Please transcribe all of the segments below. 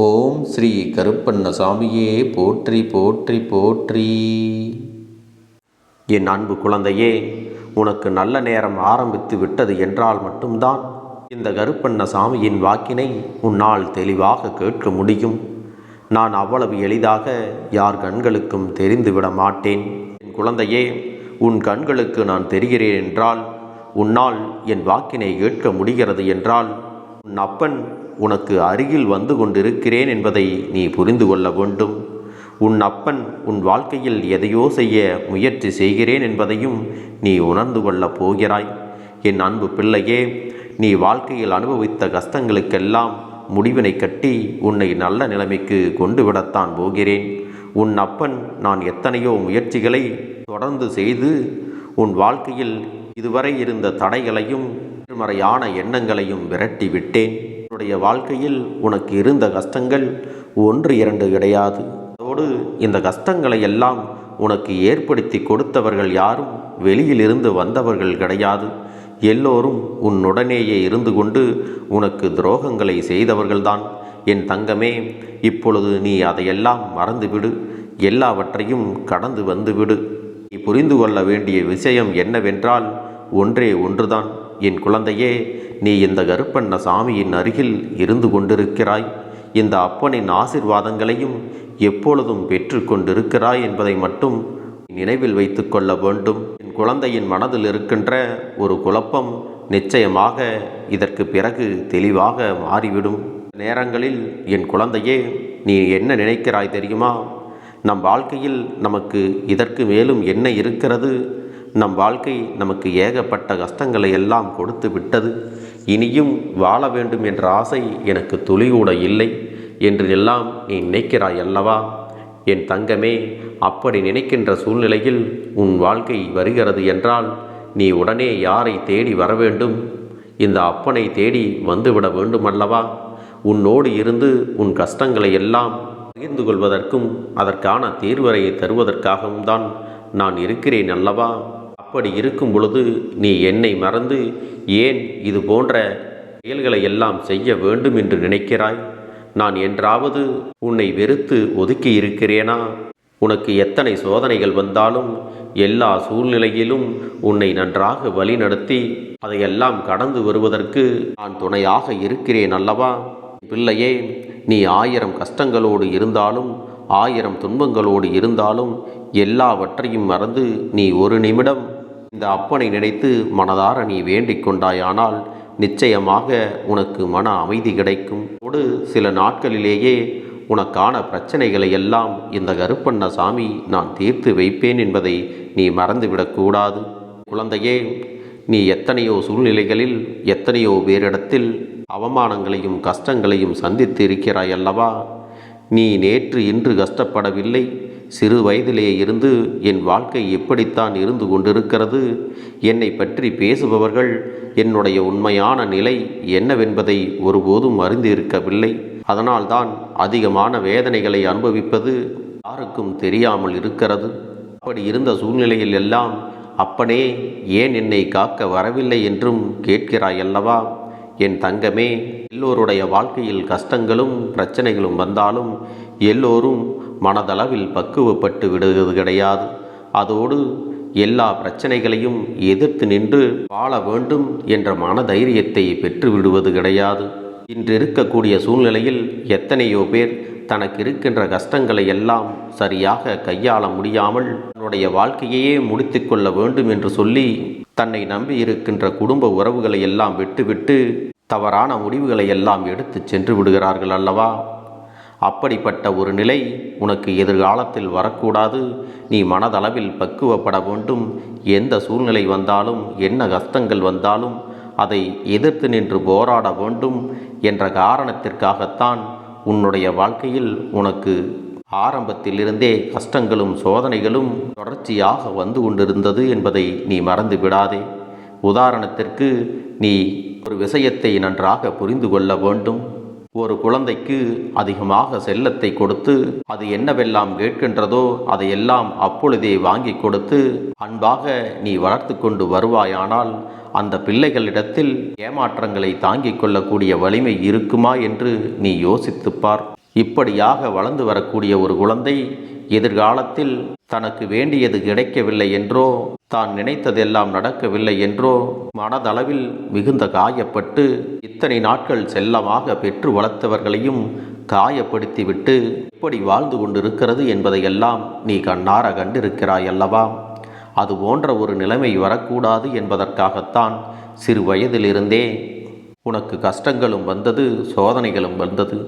ஓம் ஸ்ரீ கருப்பண்ண சாமியே போற்றி போற்றி போற்றி. என் அன்பு குழந்தையே உனக்கு நல்ல நேரம் ஆரம்பித்து விட்டது என்றால் மட்டும்தான் இந்த கருப்பண்ண சாமியின் வாக்கினை உன்னால் தெளிவாக கேட்க முடியும். நான் அவ்வளவு எளிதாக யார் கண்களுக்கும் தெரிந்துவிட மாட்டேன். என் குழந்தையே உன் கண்களுக்கு நான் தெரிகிறேன் என்றால் உன்னால் என் வாக்கினை கேட்க முடிகிறது என்றால் உன் அப்பன் உனக்கு அருகில் வந்து கொண்டிருக்கிறேன் என்பதை நீ புரிந்து கொள்ள வேண்டும். உன் அப்பன் உன் வாழ்க்கையில் எதையோ செய்ய முயற்சி செய்கிறேன் என்பதையும் நீ உணர்ந்து கொள்ளப் போகிறாய். என் அன்பு பிள்ளையே நீ வாழ்க்கையில் அனுபவித்த கஷ்டங்களுக்கெல்லாம் முடிவினை கட்டி உன்னை நல்ல நிலைமைக்கு கொண்டு விடத்தான் போகிறேன். உன் அப்பன் நான் எத்தனையோ முயற்சிகளை தொடர்ந்து செய்து உன் வாழ்க்கையில் இதுவரை இருந்த தடைகளையும் எதிர்மறையான எண்ணங்களையும் விரட்டி விட்டேன். உன்னுடைய வாழ்க்கையில் உனக்கு இருந்த கஷ்டங்கள் ஒன்று இரண்டு கிடையாது. அதோடு இந்த கஷ்டங்களை எல்லாம் உனக்கு ஏற்படுத்தி கொடுத்தவர்கள் யாரும் வெளியிலிருந்து வந்தவர்கள் கிடையாது. எல்லோரும் உன்னுடனேயே இருந்து கொண்டு உனக்கு துரோகங்களை செய்தவர்கள்தான். என் தங்கமே இப்பொழுது நீ அதையெல்லாம் மறந்துவிடு. எல்லாவற்றையும் கடந்து வந்துவிடு. நீ புரிந்து கொள்ள வேண்டிய விஷயம் என்னவென்றால் ஒன்றே ஒன்றுதான். என் குழந்தையே நீ இந்த கருப்பண்ண சாமியின் அருகில் இருந்து கொண்டிருக்கிறாய். இந்த அப்பனின் ஆசிர்வாதங்களையும் எப்பொழுதும் பெற்று கொண்டிருக்கிறாய் என்பதை மட்டும் நினைவில் வைத்து கொள்ள வேண்டும். என் குழந்தையின் மனதில் இருக்கின்ற ஒரு குழப்பம் நிச்சயமாக இதற்கு பிறகு தெளிவாக மாறிவிடும். நேரங்களில் என் குழந்தையே நீ என்ன நினைக்கிறாய் தெரியுமா? நம் வாழ்க்கையில் நமக்கு இதற்கு மேலும் என்ன இருக்கிறது? நம் வாழ்க்கை நமக்கு ஏகப்பட்ட கஷ்டங்களை எல்லாம் கொடுத்து விட்டது. இனியும் வாழ வேண்டும் என்ற ஆசை எனக்கு துளிகூட இல்லை என்று எல்லாம் நீ நினைக்கிறாய் அல்லவா? என் தங்கமே அப்படி நினைக்கின்ற சூழ்நிலையில் உன் வாழ்க்கை வருகிறது என்றால் நீ உடனே யாரை தேடி வர வேண்டும்? இந்த அப்பனை தேடி வந்துவிட வேண்டும் அல்லவா? உன்னோடு இருந்து உன் கஷ்டங்களை எல்லாம் பகிர்ந்து கொள்வதற்கும் அதற்கான தீர்வரையை தருவதற்காகவும் தான் நான் இருக்கிறேன் அல்லவா? அப்படி இருக்கும் பொழுது நீ என்னை மறந்து ஏன் இது போன்ற செயல்களை எல்லாம் செய்ய வேண்டும் என்று நினைக்கிறாய்? நான் என்றாவது உன்னை வெறுத்து ஒதுக்கி இருக்கிறேனா? உனக்கு எத்தனை சோதனைகள் வந்தாலும் எல்லா சூழ்நிலையிலும் உன்னை நன்றாக வழிநடத்தி அதையெல்லாம் கடந்து வருவதற்கு நான் துணையாக இருக்கிறேன் அல்லவா? பிள்ளையே நீ ஆயிரம் கஷ்டங்களோடு இருந்தாலும் ஆயிரம் துன்பங்களோடு இருந்தாலும் எல்லாவற்றையும் மறந்து நீ ஒரு நிமிடம் இந்த அப்பனை நினைத்து மனதார நீ வேண்டிக் கொண்டாயானால் நிச்சயமாக உனக்கு மன அமைதி கிடைக்கும். ஒரு சில நாட்களிலேயே உனக்கான பிரச்சனைகளை எல்லாம் இந்த கருப்பண்ண சாமி நான் தீர்த்து வைப்பேன் என்பதை நீ மறந்துவிடக்கூடாது குழந்தையே நீ எத்தனையோ சூழ்நிலைகளில் எத்தனையோ பேரிடத்தில் அவமானங்களையும் கஷ்டங்களையும் சந்தித்து இருக்கிறாய் அல்லவா நீ நேற்று இன்று கஷ்டப்படவில்லை. சிறு வயதிலே இருந்து என் வாழ்க்கை எப்படித்தான் இருந்து கொண்டிருக்கிறது என்னை பற்றி பேசுபவர்கள் என்னுடைய உண்மையான நிலை என்னவென்பதை ஒருபோதும் அறிந்து இருக்கவில்லை அதனால்தான் அதிகமான வேதனைகளை அனுபவிப்பது யாருக்கும் தெரியாமல் இருக்கிறது. அப்படி இருந்த சூழ்நிலையில் எல்லாம் அப்பனே ஏன் என்னை காக்க வரவில்லை என்றும் கேட்கிறாய் அல்லவா? என் தங்கமே எல்லோருடைய வாழ்க்கையில் கஷ்டங்களும் பிரச்சனைகளும் வந்தாலும் எல்லோரும் மனதளவில் பக்குவப்பட்டு விடுவது கிடையாது. அதோடு எல்லா பிரச்சனைகளையும் எதிர்த்து நின்று வாழ வேண்டும் என்ற மனதைரியத்தை பெற்று விடுவது கிடையாது. இன்று இருக்கக்கூடிய சூழ்நிலையில் எத்தனையோ பேர் தனக்கு இருக்கின்ற கஷ்டங்களை எல்லாம் சரியாக கையாள முடியாமல் தன்னுடைய வாழ்க்கையையே முடித்து கொள்ள வேண்டும் என்று சொல்லி தன்னை நம்பி இருக்கின்ற குடும்ப உறவுகளை எல்லாம் விட்டுவிட்டு தவறான முடிவுகளை எல்லாம் எடுத்து சென்று விடுகிறார்கள் அல்லவா? அப்படிப்பட்ட ஒரு நிலை உனக்கு எதிர்காலத்தில் வரக்கூடாது. நீ மனதளவில் பக்குவப்பட வேண்டும். எந்த சூழ்நிலை வந்தாலும் என்ன கஷ்டங்கள் வந்தாலும் அதை எதிர்த்து நின்று போராட வேண்டும் என்ற காரணத்திற்காகத்தான் உன்னுடைய வாழ்க்கையில் உனக்கு ஆரம்பத்திலிருந்தே கஷ்டங்களும் சோதனைகளும் தொடர்ச்சியாக வந்து கொண்டிருந்தது என்பதை நீ மறந்து விடாதே. உதாரணத்திற்கு நீ ஒரு விஷயத்தை நன்றாக புரிந்து கொள்ள வேண்டும். ஒரு குழந்தைக்கு அதிகமாக செல்லத்தை கொடுத்து அது என்னவெல்லாம் கேட்கின்றதோ அதையெல்லாம் அப்பொழுதே வாங்கி கொடுத்து அன்பாக நீ வளர்த்து கொண்டு வருவாயானால் அந்த பிள்ளைகளிடத்தில் ஏமாற்றங்களை தாங்கிக் கொள்ளக்கூடிய வலிமை இருக்குமா? என்று நீ யோசித்துப்பார் இப்படியாக வளர்ந்து வரக்கூடிய ஒரு குழந்தை எதிர்காலத்தில் தனக்கு வேண்டியது கிடைக்கவில்லை என்றோ தான் நினைத்ததெல்லாம் நடக்கவில்லை என்றோ மனதளவில் மிகுந்த காயப்பட்டு இத்தனை நாட்கள் செல்லமாக பெற்று வளர்த்தவர்களையும் காயப்படுத்திவிட்டு எப்படி வாழ்ந்து கொண்டிருக்கிறது என்பதையெல்லாம் நீ கண்ணார கண்டிருக்கிறாய் அல்லவா? அது போன்ற ஒரு நிலைமை வரக்கூடாது என்பதற்காகத்தான் சிறு வயதிலிருந்தே உனக்கு கஷ்டங்களும் வந்தது சோதனைகளும் வந்தது.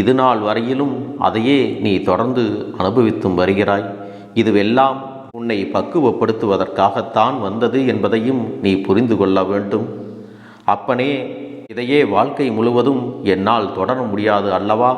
இது நாள் வரையிலும் அதையே நீ தொடர்ந்து அனுபவித்தும் வருகிறாய். இதுவெல்லாம் உன்னை பக்குவப்படுத்துவதற்காகத்தான் வந்தது என்பதையும் நீ புரிந்து கொள்ள வேண்டும். அப்பனே இதையே வாழ்க்கை முழுவதும் என்னால் தொடர முடியாது அல்லவா?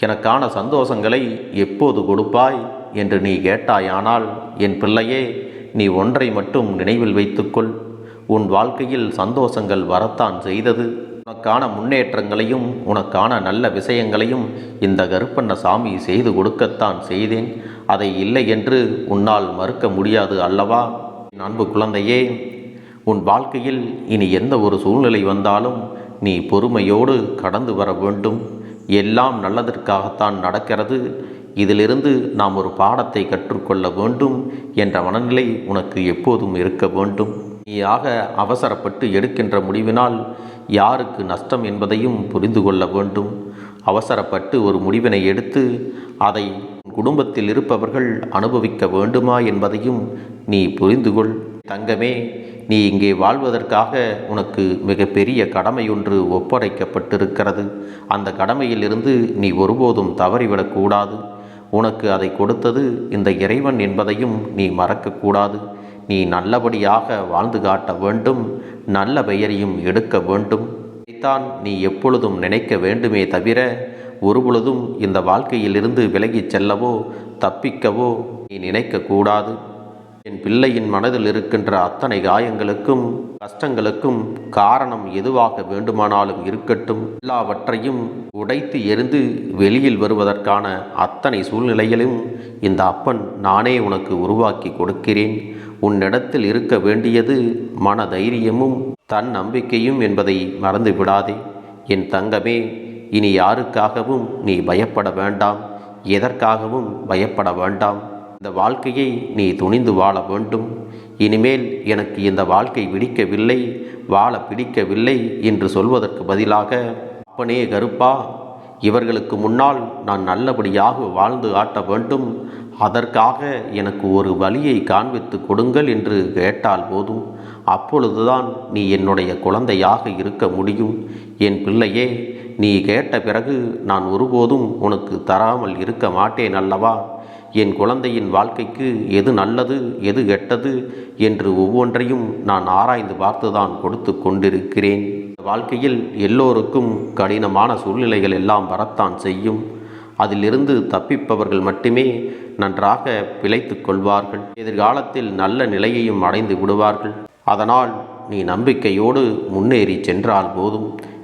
எனக்கான சந்தோஷங்களை எப்போது கொடுப்பாய் என்று நீ கேட்டாயானால் என் பிள்ளையே நீ ஒன்றை மட்டும் நினைவில் வைத்துக்கொள். உன் வாழ்க்கையில் சந்தோஷங்கள் வரத்தான் செய்தது. உனக்கான முன்னேற்றங்களையும் உனக்கான நல்ல விஷயங்களையும் இந்த கருப்பண்ண சாமி செய்து கொடுக்கத்தான் செய்தேன். அதை இல்லை என்று உன்னால் மறுக்க முடியாது அல்லவா? என் அன்பு குழந்தையே உன் வாழ்க்கையில் இனி எந்த ஒரு சூழ்நிலை வந்தாலும் நீ பொறுமையோடு கடந்து வர வேண்டும். எல்லாம் நல்லதற்காகத்தான் நடக்கிறது. இதிலிருந்து நாம் ஒரு பாடத்தை கற்றுக்கொள்ள வேண்டும் என்ற மனநிலை உனக்கு எப்போதும் இருக்க வேண்டும். நீயாக அவசரப்பட்டு எடுக்கின்ற முடிவினால் யாருக்கு நஷ்டம் என்பதையும் புரிந்து கொள்ள வேண்டும். அவசரப்பட்டு ஒரு முடிவினை எடுத்து அதை உன் குடும்பத்தில் இருப்பவர்கள் அனுபவிக்க வேண்டுமா என்பதையும் நீ புரிந்து கொள். தங்கமே நீ இங்கே வாழ்வதற்காக உனக்கு மிகப்பெரிய கடமை ஒன்று ஒப்படைக்கப்பட்டிருக்கிறது. அந்த கடமையிலிருந்து நீ ஒருபோதும் தவறிவிடக்கூடாது. உனக்கு அதை கொடுத்தது இந்த இறைவன் என்பதையும் நீ மறக்கக்கூடாது. நீ நல்லபடியாக வாழ்ந்து காட்ட வேண்டும் நல்ல பெயரையும் எடுக்க வேண்டும். இதைத்தான் நீ எப்பொழுதும் நினைக்க வேண்டுமே தவிர ஒருபொழுதும் இந்த வாழ்க்கையிலிருந்து விலகிச் செல்லவோ தப்பிக்கவோ நீ நினைக்கக்கூடாது. என் பிள்ளையின் மனதில் இருக்கின்ற அத்தனை காயங்களுக்கும் கஷ்டங்களுக்கும் காரணம் எதுவாக வேண்டுமானாலும் இருக்கட்டும். எல்லாவற்றையும் உடைத்து எரிந்து வெளியில் வருவதற்கான அத்தனை சூழ்நிலையிலும் இந்த அப்பன் நானே உனக்கு உருவாக்கி கொடுக்கிறேன். உன்னிடத்தில் இருக்க வேண்டியது மன தைரியமும் தன் நம்பிக்கையும் என்பதை மறந்து விடாதே என் தங்கமே இனி யாருக்காகவும் நீ பயப்பட வேண்டாம். எதற்காகவும் பயப்பட வேண்டாம். இந்த வாழ்க்கையை நீ துணிந்து வாழ வேண்டும். இனிமேல் எனக்கு இந்த வாழ்க்கை பிடிக்கவில்லை வாழ பிடிக்கவில்லை என்று சொல்வதற்கு பதிலாக அப்பனே கருப்பா இவர்களுக்கு முன்னால் நான் நல்லபடியாக வாழ்ந்து ஆட்ட வேண்டும். அதற்காக எனக்கு ஒரு வழியை காண்பித்து கொடுங்கள் என்று கேட்டால் போதும். அப்பொழுதுதான் நீ என்னுடைய குழந்தையாக இருக்க முடியும். என் பிள்ளையே நீ கேட்ட பிறகு நான் ஒருபோதும் உனக்கு தராமல் இருக்க மாட்டேன் அல்லவா? என் குழந்தையின் வாழ்க்கைக்கு எது நல்லது எது கெட்டது என்று ஒவ்வொன்றையும் நான் ஆராய்ந்து பார்த்துதான் கொடுத்து கொண்டிருக்கிறேன். வாழ்க்கையில் எல்லோருக்கும் கடினமான சூழ்நிலைகள் எல்லாம் வரத்தான் செய்யும். அதிலிருந்து தப்பிப்பவர்கள் மட்டுமே நன்றாக பிழைத்து கொள்வார்கள். எதிர்காலத்தில் நல்ல நிலையையும் அடைந்து விடுவார்கள். அதனால் நீ நம்பிக்கையோடு முன்னேறி சென்றால் போதும்.